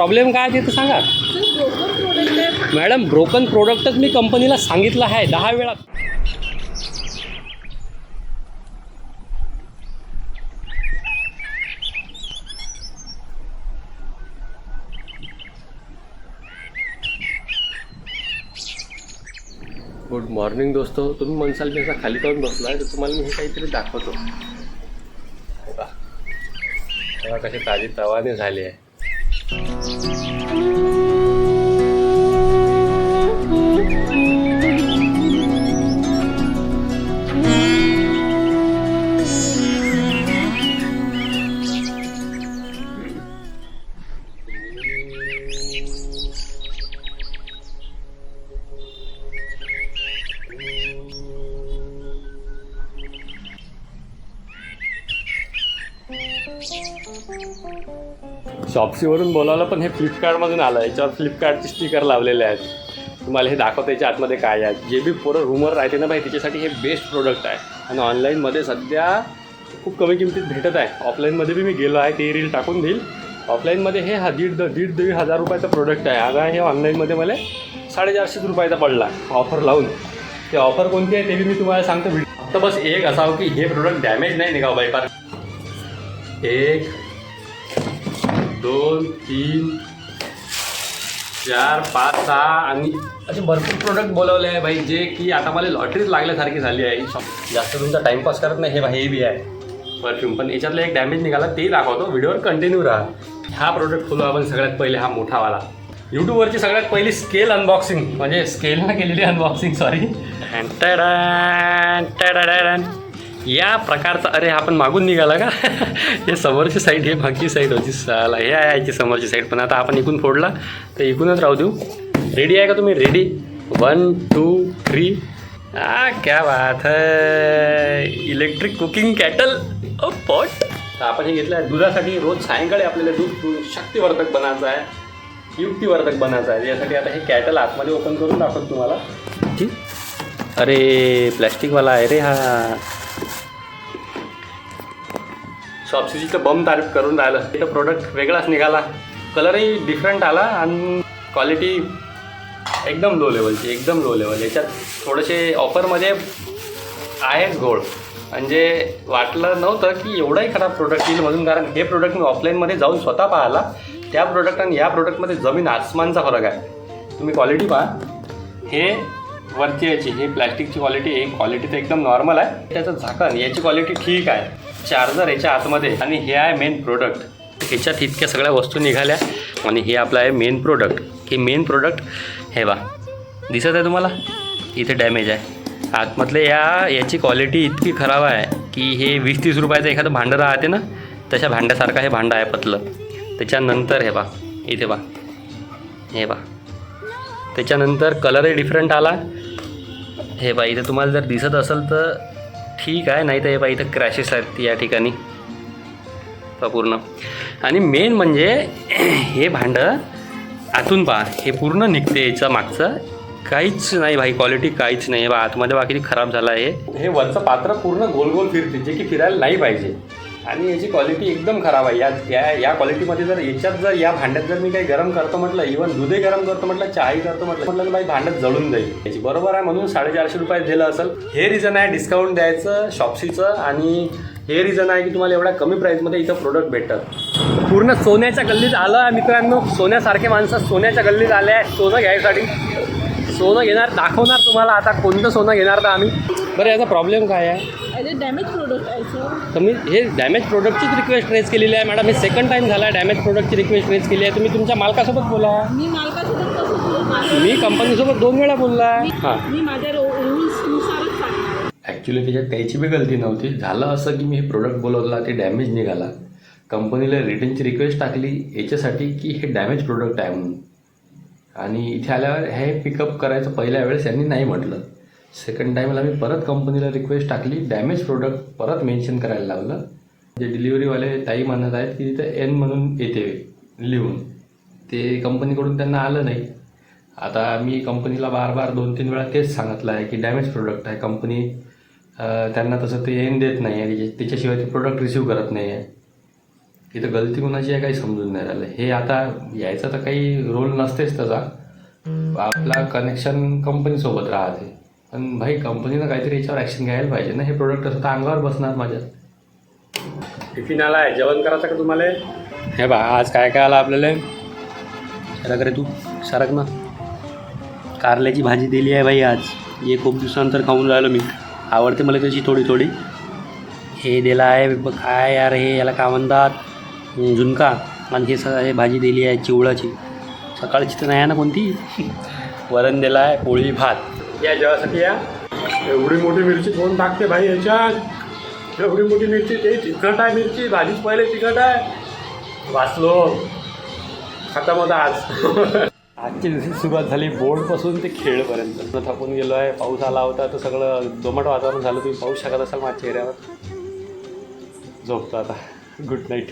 Problem काय आहे ते तर सांगा. मॅडम ब्रोकन प्रोडक्टच मी कंपनीला सांगितलं आहे दहा वेळा. गुड मॉर्निंग दोस्तो. तुम्ही म्हणसाल मी असा खाली पाहून बसलाय तर तुम्हाला मी हे काहीतरी दाखवतो. कसे ताजे तवाने झाले आहे. शॉप्सीवरून बोलावलं पण हे फ्लिपकार्टमधून आलं. याच्यावर फ्लिपकार्टचे स्टिकर लावलेले आहेत. तुम्हाला हे दाखवतं याच्या आतमध्ये काय आहे. जे बी पोरं रुमर राहते ना भाई त्याच्यासाठी हे बेस्ट प्रोडक्ट आहे. आणि ऑनलाईनमध्ये सध्या खूप कमी किमतीत भेटत आहे. ऑफलाईनमध्ये बी मी गेलो आहे ते रील टाकून देईल. ऑफलाईनमध्ये हे हा दीड दीड दीड हजार रुपयाचा प्रोडक्ट आहे. आता हे ऑनलाईनमध्ये मला साडेचारशे रुपयाचा पडला ऑफर लावून. ते ऑफर कोणती आहे ते बी मी तुम्हाला सांगतो. व्हिडिओ फक्त बस एक असावं की हे प्रोडक्ट डॅमेज नाही निघावं बाईपार एक दोन तीन चार पाच सहा आणि असे भरपूर प्रोडक्ट बोलवले आहे भाई जे की आता मला लॉटरीच लागल्यासारखी झाली आहे. जास्त तुमचा टाइमपास करत नाही हे भाई हे बी आहे. परफ्यूम पण याच्यातला एक डॅमेज निघाला ते दाखवतो. व्हिडिओवर कंटिन्यू राहा. हा प्रोडक्ट खोलू आपण सगळ्यात पहिले हा मोठावाला यूट्यूबवरची सगळ्यात पहिली स्केल अनबॉक्सिंग म्हणजे स्केलनं केलेली अनबॉक्सिंग सॉरी या प्रकारचा अरे आपण मागून निघाला का? हे समोरची साईड हे मागची साईड होती. साला हे आहे याची समोरची साईड पण आता आपण इकून फोडला तर इकूनच राहू देऊ. रेडी आहे का तुम्ही? रेडी वन टू थ्री आ क्या बात है. इलेक्ट्रिक कुकिंग कॅटल ओ पॉट तर आपण हे घेतलं आहे दुधासाठी रोज सायंकाळी आपल्याला दूध शक्तिवर्धक बनायचं आहे. युक्तिवर्धक बनायचं आहे. यासाठी आता हे कॅटल आतमध्ये ओपन करून दाखवतो तुम्हाला. ठीक अरे प्लॅस्टिकवाला आहे रे हा. शॉपसीचं बम तारीफ करून राहिलं. तर प्रोडक्ट वेगळाच निघाला. कलरही डिफरंट आला आणि क्वालिटी एकदम लो लेवलची एकदम लो लेवल याच्यात थोडेसे ऑफरमध्ये आहेच गोड म्हणजे वाटलं नव्हतं की एवढाही खराब प्रोडक्ट येईल म्हणून कारण हे प्रोडक्ट मी ऑफलाईनमध्ये जाऊन स्वतः पाहिला. त्या प्रोडक्ट आणि या प्रोडक्टमध्ये जमीन आसमानचा फरक आहे. तुम्ही क्वालिटी पहा. हे वरती याची हे प्लॅस्टिकची क्वालिटी एक क्वालिटी तर एकदम नॉर्मल आहे. त्याचं झाकण याची क्वालिटी ठीक आहे. चार्जर याच्या आतमध्ये आणि हे आहे मेन प्रोडक्ट ह्याच्यात इतक्या सगळ्या वस्तू निघाल्या आणि हे आपलं आहे मेन प्रोडक्ट हे मेन प्रोडक्ट हे बा दिसत आहे तुम्हाला? इथे डॅमेज आहे. आतमधले या याची क्वालिटी इतकी खराब आहे की हे वीस तीस रुपयाचं एखादं भांडं राहते ना तशा भांड्यासारखं हे भांडं आहे पतलं. त्याच्यानंतर हे बा इथे बा हे बा. त्याच्यानंतर कलरही डिफरंट आला. हे बा इथे तुम्हाला जर दिसत असेल तर ठीक आहे नाही तर हे बा इथं क्रॅशेस आहेत या ठिकाणी. पूर्ण. आणि मेन म्हणजे हे भांडं आतून पहा हे पूर्ण निघते याचं मागचं. काहीच नाही भाई क्वालिटी काहीच नाही. बा आतमध्ये बाकी खराब झाला आहे. हे वरचं पात्र पूर्ण गोल गोल फिरते जे की फिरायला नाही पाहिजे. आणि याची क्वालिटी एकदम खराब आहे. या या या क्वालिटीमध्ये जर याच्यात जर या भांड्यात जर मी काही गरम करतो म्हटलं इव्हन दूधही गरम करतो म्हटलं चहाही करतो म्हटलं म्हटलं तर बाई भांड्यात जळून जाईल. याची बरोबर आहे म्हणून साडेचारशे रुपये दिलं असेल. हे रिझन आहे डिस्काउंट द्यायचं शॉप्सीचं आणि हे रिझन आहे की तुम्हाला एवढ्या कमी प्राईसमध्ये इथं प्रोडक्ट भेटतात. पूर्ण सोन्याच्या गल्लीत आलं आहे मित्रांनो. सोन्यासारखे माणसं सोन्याच्या गल्लीत आले आहे सोनं घ्यायसाठी. सोनं घेणार दाखवणार तुम्हाला आता कोणतं सोनं घेणार तर आम्ही. बरं याचा प्रॉब्लेम काय आहे? डॅमेज प्रोडक्ट आहे सर तर मी हे डॅमेज प्रोडक्टचीच रिक्वेस्ट रेज केलेली आहे मॅडम हे सेकंड टाईम झाला डॅमेज प्रोडक्टची रिक्वेस्ट रेज केली आहे. तुम्ही तुमच्या मालकासोबत बोला. मी मालकासोबत कसं बोलू? माझं- मी कंपनीसोबत दोन वेळा बोलला. हां. मी माझ्या रूल्सनुसारच सांगणार. ॲक्च्युली त्याच्यात त्याची बी गलती नव्हती. झालं असं की मी हे प्रोडक्ट बोलवला ते डॅमेज निघाला. कंपनीला रिटर्नची रिक्वेस्ट टाकली याच्यासाठी की हे डॅमेज प्रोडक्ट आहे म्हणून. आणि इथे आल्यावर हे पिकअप करायचं पहिल्या वेळेस यांनी नाही म्हटलं. सेकंड टाईमला मी परत कंपनीला रिक्वेस्ट टाकली डॅमेज प्रोडक्ट परत मेन्शन करायला लावलं जे डिलिव्हरीवाले ताई म्हणत आहेत की तिथं एन म्हणून येते लिहून. ते कंपनीकडून त्यांना आलं नाही. आता मी कंपनीला बार बार दोन तीन वेळा तेच सांगितलं आहे की डॅमेज प्रोडक्ट आहे. कंपनी त्यांना तसं ते एन देत नाही आहे त्याच्याशिवाय ते प्रोडक्ट रिसीव करत नाही आहे इथं गलती कोणाची आहे काही समजून नाही राहिलं. हे आता यायचा तर काही रोल नसतेच त्याचा. आपला कनेक्शन कंपनीसोबत राहते. पण भाई कंपनीनं काहीतरी याच्यावर ॲक्शन घ्यायला पाहिजे ना. हे प्रोडक्ट असं तर अंगावर बसणार माझ्या टिफिन आला आहे जेवण करायचं का तुम्हाला? हे बा आज काय काय आलं आपल्याला? सरक रे तू. सरक ना. कारल्याची भाजी दिली आहे भाई आज. हे खूप दिवसानंतर खाऊन राहिलो मी. आवडते मला त्याची थोडी थोडी हे दिलं आहे. काय यार हे? याला काय म्हणतात? झुणका आणि हे सगळं हे भाजी दिली आहे चिवळाची. सकाळची तर नाही आहे ना कोणती? वरण दिला आहे पोळी भात. या जेवासाठी या. एवढी मोठी मिरची कोण टाकते भाई याच्यात? एवढी मोठी मिरची ते तिखट आहे मिरची भाजीच पहिले तिखट आहे. वाचलो. खतम आज. आजची दिवशी सुरुवात झाली बोर्डपासून ते खेळपर्यंत. थकून गेलो आहे पाऊस आला होता तर सगळं दोमट वातावरण झालं. तुम्ही पाहू शकत असाल माझ्या चेहऱ्यावर. झोपतो आता. Good night